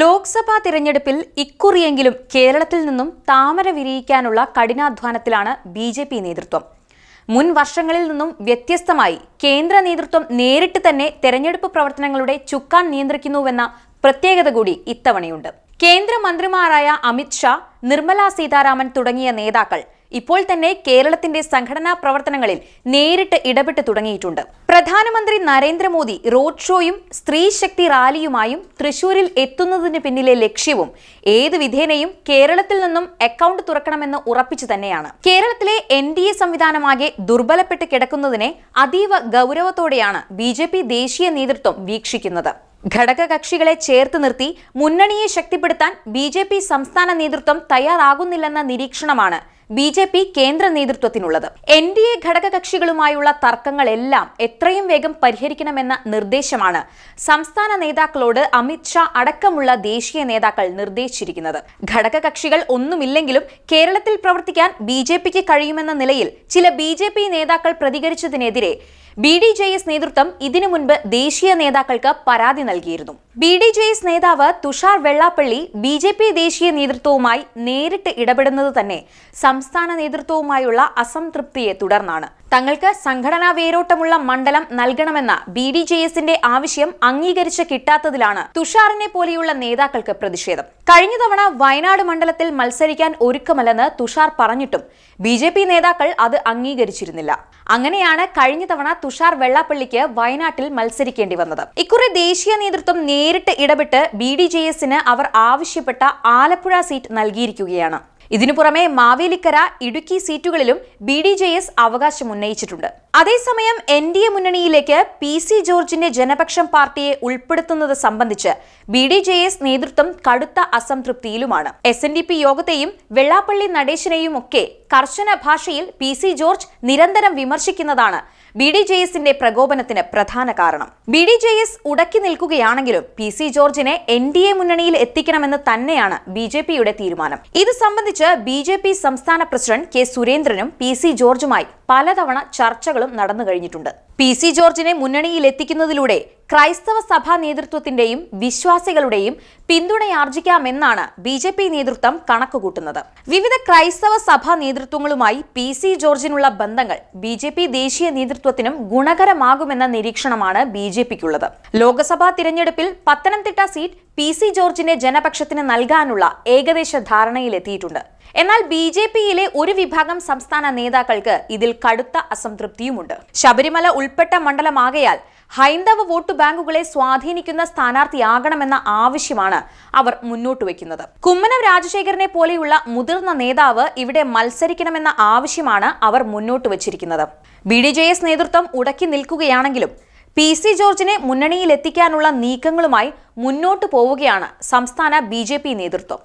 ലോക്സഭാ തിരഞ്ഞെടുപ്പിൽ ഇക്കുറിയെങ്കിലും കേരളത്തിൽ നിന്നും താമര വിരിയിക്കാനുള്ള കഠിനാധ്വാനത്തിലാണ് ബി ജെ പി നേതൃത്വം. മുൻ വർഷങ്ങളിൽ നിന്നും വ്യത്യസ്തമായി കേന്ദ്ര നേതൃത്വം നേരിട്ട് തന്നെ തെരഞ്ഞെടുപ്പ് പ്രവർത്തനങ്ങളുടെ ചുക്കാൻ നിയന്ത്രിക്കുന്നുവെന്ന പ്രത്യേകത കൂടി ഇത്തവണയുണ്ട്. കേന്ദ്രമന്ത്രിമാരായ അമിത് ഷാ നിർമ്മല സീതാരാമൻ തുടങ്ങിയ നേതാക്കൾ ഇപ്പോൾ തന്നെ കേരളത്തിന്റെ സംഘടനാ പ്രവർത്തനങ്ങളിൽ നേരിട്ട് ഇടപെട്ട് തുടങ്ങിയിട്ടുണ്ട്. പ്രധാനമന്ത്രി നരേന്ദ്രമോദി റോഡ് ഷോയും സ്ത്രീശക്തി റാലിയുമായും തൃശൂരിൽ എത്തുന്നതിന് പിന്നിലെ ലക്ഷ്യവും ഏത് വിധേനയും കേരളത്തിൽ നിന്നും അക്കൗണ്ട് തുറക്കണമെന്ന് ഉറപ്പിച്ചു തന്നെയാണ്. കേരളത്തിലെ എൻ ഡി എ സംവിധാനമാകെ ദുർബലപ്പെട്ട് കിടക്കുന്നതിനെ അതീവ ഗൗരവത്തോടെയാണ് ബി ദേശീയ നേതൃത്വം വീക്ഷിക്കുന്നത്. ഘടകകക്ഷികളെ ചേർത്ത് നിർത്തി മുന്നണിയെ ശക്തിപ്പെടുത്താൻ ബി ജെ പി സംസ്ഥാന നേതൃത്വം തയ്യാറാകുന്നില്ലെന്ന നിരീക്ഷണമാണ് ബി ജെ പി കേന്ദ്ര നേതൃത്വത്തിനുള്ളത്. എൻ ഡി എ ഘടകകക്ഷികളുമായുള്ള തർക്കങ്ങളെല്ലാം എത്രയും വേഗം പരിഹരിക്കണമെന്ന നിർദ്ദേശമാണ് സംസ്ഥാന നേതാക്കളോട് അമിത് ഷാ അടക്കമുള്ള ദേശീയ നേതാക്കൾ നിർദ്ദേശിച്ചിരിക്കുന്നത്. ഘടകകക്ഷികൾ ഒന്നുമില്ലെങ്കിലും കേരളത്തിൽ പ്രവർത്തിക്കാൻ ബി ജെ പിക്ക് കഴിയുമെന്ന നിലയിൽ ചില ബി ജെ പി നേതാക്കൾ പ്രതികരിച്ചതിനെതിരെ ബി ഡി ജെ എസ് നേതൃത്വം ഇതിനു മുൻപ് ദേശീയ നേതാക്കൾക്ക് പരാതി നൽകിയിരുന്നു. ബി ഡി ജെ എസ് നേതാവ് Thushar Vellappally B J P ദേശീയ നേതൃത്വവുമായി നേരിട്ട് ഇടപെടുന്നത് തന്നെ സംസ്ഥാന നേതൃത്വവുമായുള്ള അസംതൃപ്തിയെ തുടർന്നാണ്. തങ്ങൾക്ക് സംഘടനാ വേരോട്ടമുള്ള മണ്ഡലം നൽകണമെന്ന ബി ഡി ജെ എസിന്റെ ആവശ്യം അംഗീകരിച്ച് കിട്ടാത്തതിലാണ് തുഷാറിനെ പോലെയുള്ള നേതാക്കൾക്ക് പ്രതിഷേധം. കഴിഞ്ഞ തവണ വയനാട് മണ്ഡലത്തിൽ മത്സരിക്കാൻ ഒരുക്കമല്ലെന്ന് തുഷാർ പറഞ്ഞിട്ടും ബി നേതാക്കൾ അത് അംഗീകരിച്ചിരുന്നില്ല. അങ്ങനെയാണ് കഴിഞ്ഞ തവണ തുഷാർ വെള്ളാപ്പള്ളിക്ക് വയനാട്ടിൽ മത്സരിക്കേണ്ടി വന്നത്. ഇക്കുറി ദേശീയ നേതൃത്വം നേരിട്ട് ഇടപെട്ട് ബി ഡി ജെ എസിന് അവർ ആവശ്യപ്പെട്ട ആലപ്പുഴ സീറ്റ് നൽകിയിരിക്കുകയാണ്. ഇതിനു പുറമെ മാവേലിക്കര ഇടുക്കി സീറ്റുകളിലും ബി ഡി ജെ എസ് അവകാശം ഉന്നയിച്ചിട്ടുണ്ട്. അതേസമയം എൻ ഡി എ മുന്നണിയിലേക്ക് പി സി ജോർജിന്റെ ജനപക്ഷം പാർട്ടിയെ ഉൾപ്പെടുത്തുന്നത് സംബന്ധിച്ച് ബി ഡി ജെ എസ് നേതൃത്വം കടുത്ത അസംതൃപ്തിയിലുമാണ്. എസ് എൻ ഡി പി യോഗത്തെയും വെള്ളാപ്പള്ളി നടേശനെയും ഒക്കെ കർശന ഭാഷയിൽ പി സി ജോർജ് നിരന്തരം വിമർശിക്കുന്നതാണ് ബി ഡി ജെ എസിന്റെ പ്രകോപനത്തിന് പ്രധാന കാരണം. ബി ഡി ജെ എസ് ഉടക്കി നിൽക്കുകയാണെങ്കിലും പി സി ജോർജിനെ എൻ ഡി എ മുന്നണിയിൽ എത്തിക്കണമെന്ന് തന്നെയാണ് ബി ജെ പിയുടെ തീരുമാനം. ഇത് സംബന്ധിച്ച് ബി ജെ പി സംസ്ഥാന പ്രസിഡന്റ് കെ സുരേന്ദ്രനും പി സി ജോർജുമായി പലതവണ ചർച്ചകളും നടന്നു കഴിഞ്ഞിട്ടുണ്ട് പി സി ജോർജിനെ മുന്നണിയിൽ എത്തിക്കുന്നതിലൂടെ ക്രൈസ്തവ സഭാ നേതൃത്വത്തിന്റെയും വിശ്വാസികളുടെയും പിന്തുണയാർജിക്കാമെന്നാണ് ബി ജെ പി നേതൃത്വം കണക്കുകൂട്ടുന്നത്. വിവിധ ക്രൈസ്തവ സഭാ നേതൃത്വങ്ങളുമായി പി സി ജോർജിനുള്ള ബന്ധങ്ങൾ ബി ജെ പി ദേശീയ നേതൃത്വത്തിനും ഗുണകരമാകുമെന്ന നിരീക്ഷണമാണ് ബി ജെ പിക്കുള്ളത്. ലോക്സഭാ തിരഞ്ഞെടുപ്പിൽ പത്തനംതിട്ട സീറ്റ് പി സി ജോർജിനെ ജനപക്ഷത്തിന് നൽകാനുള്ള ഏകദേശ ധാരണയിലെത്തിയിട്ടുണ്ട്. എന്നാൽ ബി ജെ പിയിലെ ഒരു വിഭാഗം സംസ്ഥാന നേതാക്കൾക്ക് ഇതിൽ കടുത്ത അസംതൃപ്തിയുമുണ്ട്. ശബരിമല ഉൾപ്പെട്ട മണ്ഡലമാകയാൽ ഹൈന്ദവ വോട്ട് ബാങ്കുകളെ സ്വാധീനിക്കുന്ന സ്ഥാനാർത്ഥിയാകണമെന്ന ആവശ്യമാണ് അവർ മുന്നോട്ട് വയ്ക്കുന്നത്. കുമ്മനം രാജശേഖരനെ പോലെയുള്ള മുതിർന്ന നേതാവ് ഇവിടെ മത്സരിക്കണമെന്ന ആവശ്യമാണ് അവർ മുന്നോട്ട് വച്ചിരിക്കുന്നത്. ബി ഡി ജെ എസ് നേതൃത്വം ഉടക്കി നിൽക്കുകയാണെങ്കിലും പി സി ജോർജിനെ മുന്നണിയിലെത്തിക്കാനുള്ള നീക്കങ്ങളുമായി മുന്നോട്ട് പോവുകയാണ് സംസ്ഥാന ബി നേതൃത്വം.